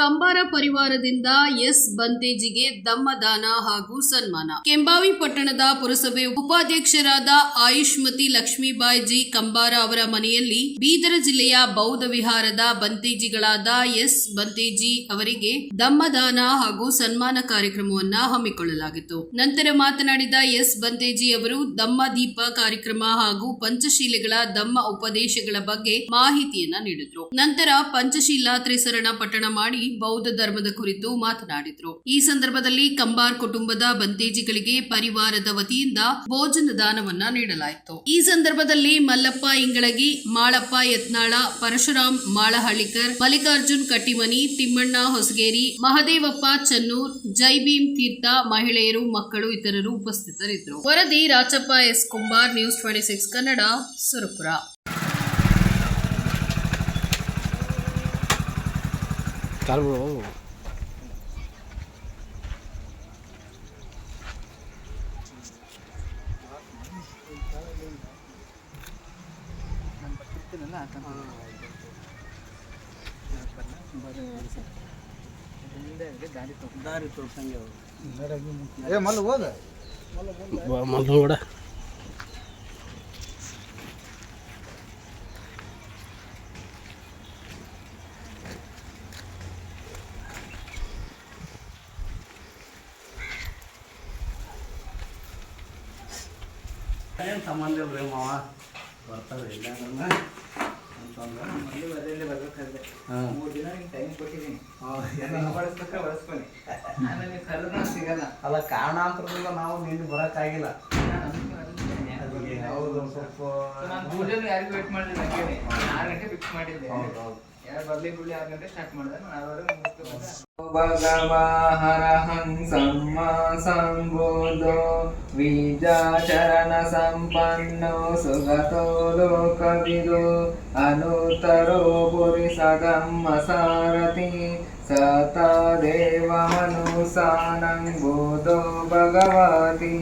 Kambara ಪರಿವಾರದಿಂದ S ಬಂತೇಜಿಗೆ ದಮ್ಮದಾನ ಹಾಗೂ ಸನ್ಮಾನ. ಕೆಂಬಾವಿ ಪಟ್ಟಣದ ಪುರಸಭೆ ಉಪಾಧ್ಯಕ್ಷರಾದ ಆಯುಷ್ಮತಿ ಲಕ್ಷ್ಮೀಬಾಯಿ ಜಿ ಕಂಬಾರ ಅವರ ಮನೆಯಲ್ಲಿ ಬೀದರ ಜಿಲ್ಲೆಯ ಬೌದ್ಧ ವಿಹಾರದ ಬಂತೇಜಿಗಳಾದ ಎಸ್ ಬಂತೇಜಿ ಅವರಿಗೆ ದಮ್ಮದಾನ ಹಾಗೂ ಸನ್ಮಾನ ಕಾರ್ಯಕ್ರಮವನ್ನ ಹಮ್ಮಿಕೊಳ್ಳಲಾಗಿತ್ತು. ನಂತರ ಮಾತನಾಡಿದ ಎಸ್ ಬಂತೇಜಿ ಅವರು, ದಮ್ಮ ದೀಪ ಕಾರ್ಯಕ್ರಮ ಹಾಗೂ ಪಂಚಶೀಲೆಗಳ ದಮ್ಮ ಉಪದೇಶಗಳ ಬಗ್ಗೆ ಮಾಹಿತಿಯನ್ನ ನೀಡಿದ್ರು. ನಂತರ ಪಂಚಶೀಲಾ ತ್ರಿಸರಣ ಪಠಣ ಮಾಡಿ ಬೌದ್ಧ ಧರ್ಮದ ಕುರಿತು ಮಾತನಾಡಿದ್ರು. ಈ ಸಂದರ್ಭದಲ್ಲಿ ಕಂಬಾರ್ ಕುಟುಂಬದ ಬಂತೇಜಿಗಳಿಗೆ ಪರಿವಾರದ ವತಿಯಿಂದ ಭೋಜನ ದಾನವನ್ನ ನೀಡಲಾಯಿತು. ಈ ಸಂದರ್ಭದಲ್ಲಿ ಮಲ್ಲಪ್ಪ ಇಂಗಳಗಿ, ಮಾಳಪ್ಪ ಯತ್ನಾಳ, ಪರಶುರಾಮ್ ಮಾಳಹಳ್ಳಿಕರ್, ಮಲ್ಲಿಕಾರ್ಜುನ್ ಕಟ್ಟಿಮನಿ, ತಿಮ್ಮಣ್ಣ ಹೊಸಗೇರಿ, ಮಹದೇವಪ್ಪ ಚನ್ನೂರ್ ಜೈ ಭೀಮ್ ತೀರ್ಥ ಮಹಿಳೆಯರು, ಮಕ್ಕಳು ಇತರರು ಉಪಸ್ಥಿತರಿದ್ದರು. ವರದಿ Rachappa S Kumbar, news twenty six Kannada, Surapura. ಚಾಲು ಬಿಡು ಏ ಮಲ್ಲು ಹೋದ ಮೊದಲು ಕೂಡ ಏನು ಸಂಬಂಧ ರೀ ಮಾವ? ಬರ್ತಾರೆ ಇಲ್ಲ ಅಂದ್ರೆ ಅಂತಂದ್ರೆ ಮನೆ ಬದಲೇ ಬರ್ಬೇಕಾದ್ರೆ ಮೂರು ದಿನ ಟೈಮ್ ಕೊಟ್ಟಿದ್ದೀನಿ ಬಳಸ್ಕೊನಿ ನನಗೆ ಸಿಗಲ್ಲ. ಅಲ್ಲ ಕಾರಣಾಂತರದಿಂದ ನಾವು ನಿನ್ನೆ ಬರೋಕ್ಕಾಗಿಲ್ಲ. ಹೌದು ಸ್ವಲ್ಪ ಯಾರಿಗೂ ವೇಟ್ ಮಾಡಿಲ್ಲ ಆರು ಗಂಟೆ ಫಿಕ್ಸ್ ಮಾಡಿದ್ದೆ. ಹೌದು ಹೌದು. ಯಾರು ಬರ್ಲಿ ಬಿಡ್ಲಿ ಆಗಂದ್ರೆ ಸ್ಟಾರ್ಟ್ ಮಾಡಿದೆ. ನಾನು ಆರೂವರೆಗೆ ಮುಗಿಸ್ಕೊಂಡು ಭಗವಾಹರಹಂ ಸಮ್ಮ ಸಂಬೋಧೋ ಬೀಜಾಚರಣ ಸಂಪನ್ನೋ ಸುಗತೋ ಲೋಕವಿದು ಅನುತರೋ ಪುರಿ ಸಗಮ್ಮ ಸಾರಥಿ ಸತ ದೇವಮನುಸಾನಂ ಬೋಧೋ ಭಗವತಿ.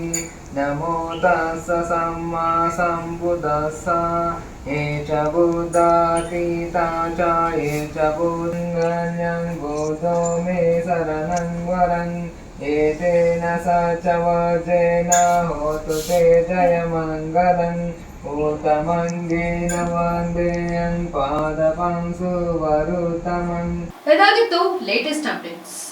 ನಮೋ ತಸ್ಸ ಸಮ್ಮ ಸಂಬುದಸ್ಸ ये च बुद्धातीता च ये च बुद्धन्यं बुद्धो मे शरणं वरन् एतेन स च वज्रेण होतु ते जयमङ्गलम् ऊतमङ्गेन वन्देयं पादपं सुवरुतमम् ಇದಾಗಿತ್ತು ಲೇಟೆಸ್ಟ್ ಅಪ್ಡೇಟ್ಸ್